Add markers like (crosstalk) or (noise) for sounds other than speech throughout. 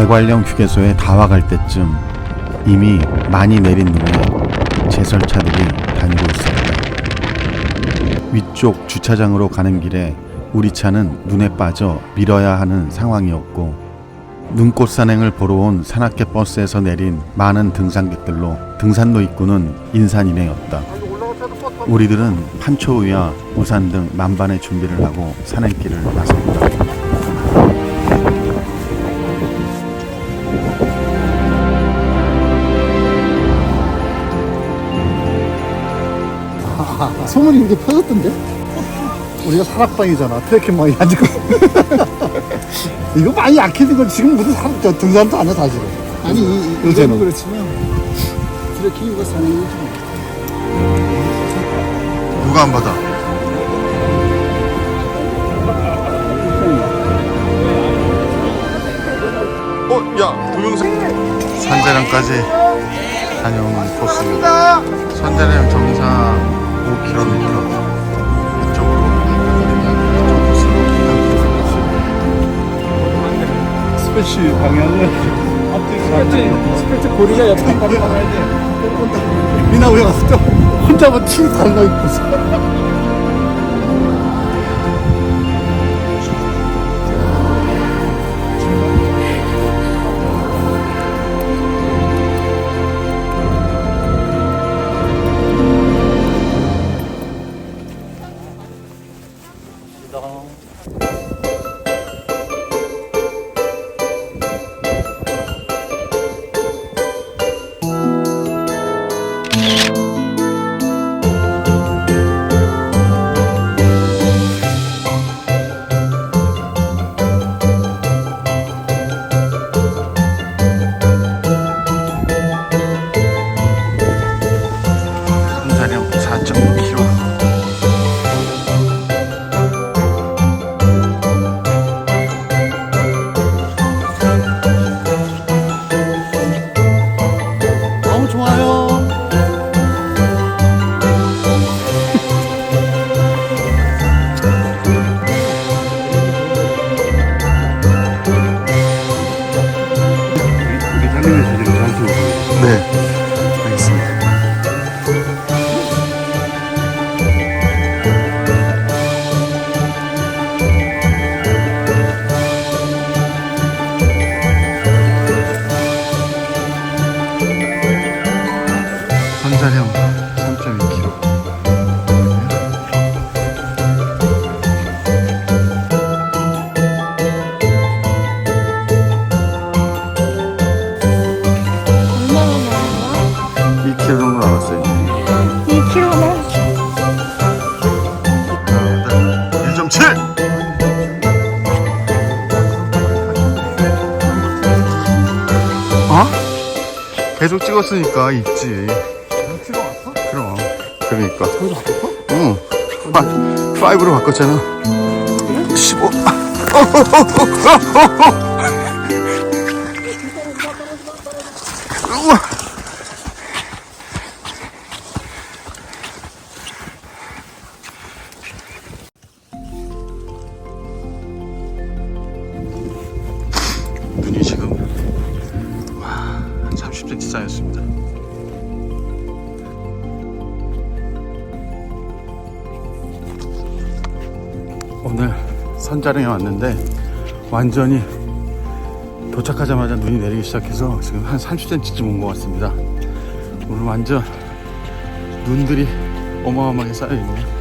대관령 휴게소에 다 와갈 때쯤 이미 많이 내린 눈에 제설차들이 다니고 있었다. 위쪽 주차장으로 가는 길에 우리 차는 눈에 빠져 밀어야 하는 상황이었고 눈꽃 산행을 보러 온 산악회 버스에서 내린 많은 등산객들로 등산로 입구는 인산이네였다. 우리들은 판초우와 우산 등 만반의 준비를 하고 산행길을 나섰다. 소문이 이제 퍼졌던데? 우리가 산악방이잖아. 트레킹방이 아니고. (laughs) 이거 많이 약해진 건 지금 무슨 산, 저 등산도 아니야, 사실은. 아니 이- 요새는. 이거는 그렇지만 트레킹과 산행이죠. 누가 안 받아? 어, 야, 동영상. 산자령까지 다녀오는 코스입니다. 산자령 정상 5km 이쪽으로 이쪽 코스로 스페시 방향은 스페트 스페트 고리가 옆에 바로 나가야 돼. 미나 왜 갔을 때 혼자만 티 달라 입고 계속 찍었으니까 있지. 그럼. 그러니까. 응. 파, 5로 바꿨잖아. 15. (laughs) 선자령에 왔는데 완전히 도착하자마자 눈이 내리기 시작해서 지금 한 30cm쯤 온 것 같습니다. 오늘 완전 눈들이 어마어마하게 쌓여있네요.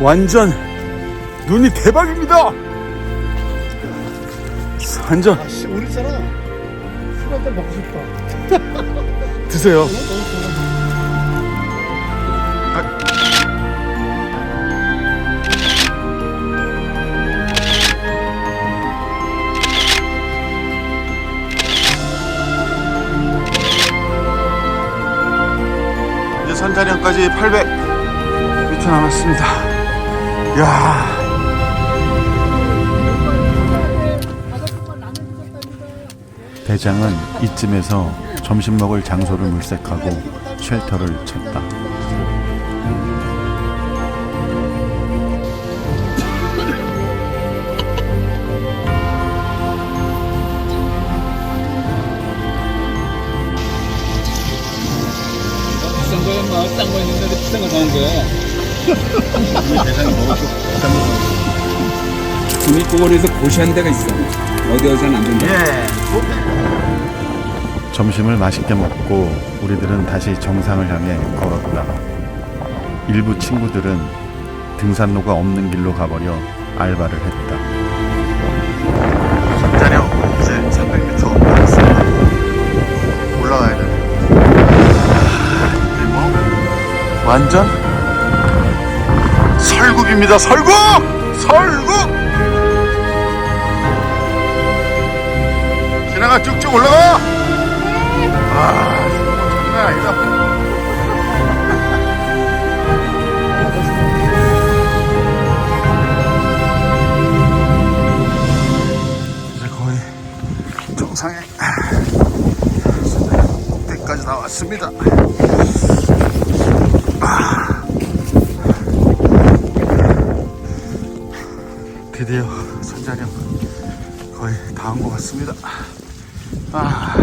완전 눈이 대박입니다. 완전 씨, 우리 있잖 아. 술 한잔 먹고 싶다. 드세요. 이제 선자령까지 800m 남았습니다. 야. 대장은 이쯤에서 점심 먹을 장소를 물색하고 쉘터를 쳤다. 비싼 고원에서 (laughs) 고시한 데가 있어. 어디 어디서는 안 된다. 점심을 맛있게 먹고 우리들은 다시 정상을 향해 걸었다. 일부 친구들은 등산로가 없는 길로 가버려 알바를 했다. 선자령 이제 300m 남았습니다. 올라가야 되네. 뭐 완전 설국입니다. 설국! 설국! 지나가 쭉쭉 올라가! 아, 이거 뭐 장난 아니다. 정상에 꼭대기까지 나왔습니다. 아. 드디어 선자령 거의 다 온 것 같습니다. 아.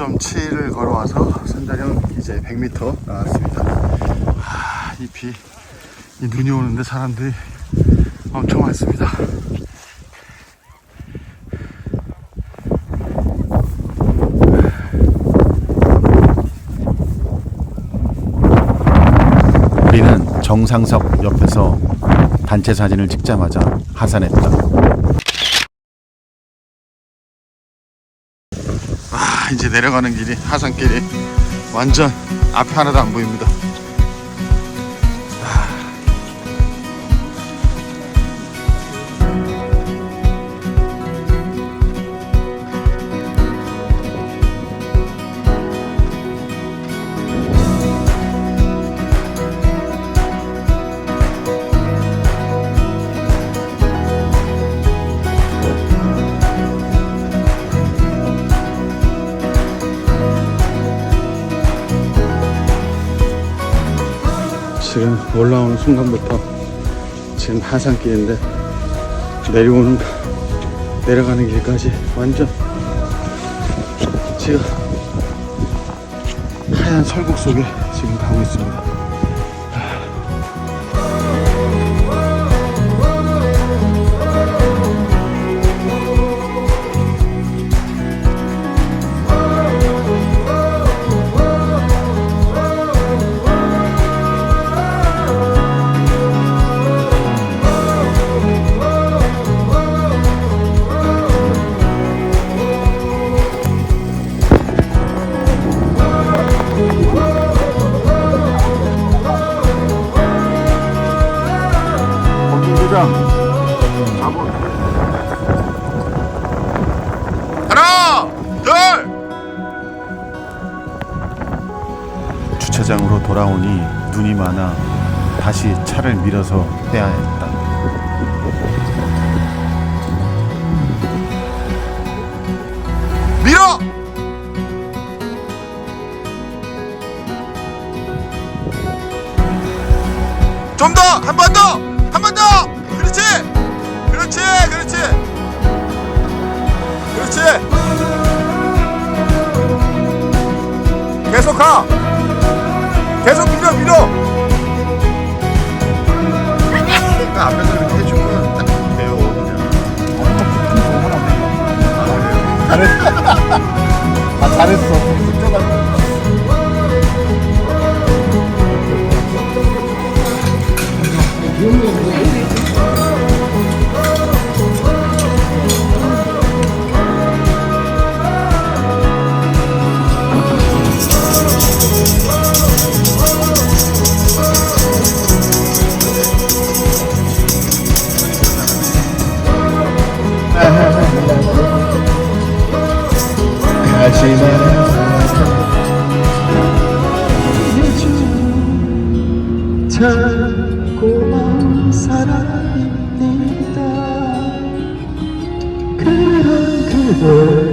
5.7을 걸어와서 선자령 이제 100m 나왔습니다. 아, 이 비, 이 눈이 오는데 사람들이 엄청 많습니다. 우리는 정상석 옆에서 단체 사진을 찍자마자 하산했다. 아, 이제 내려가는 길이 하산길이 완전 앞에 하나도 안 보입니다. 지금 올라오는 순간부터 지금 하산길인데 내려오는 내려가는 길까지 완전 지금 하얀 설국 속에 지금 가고 있습니다. 하나 둘 주차장으로 돌아오니 눈이 많아 다시 차를 밀어서 빼야 했다 밀어 좀 더! 한 번 더! 한번 더! 가! 계속 밀어, 밀어! 그러니까 앞에서 이렇게 해주면 딱 돼요, 그냥. 아, 그래요? 아 잘했어. 고마운 사랑입니다. 그런 그대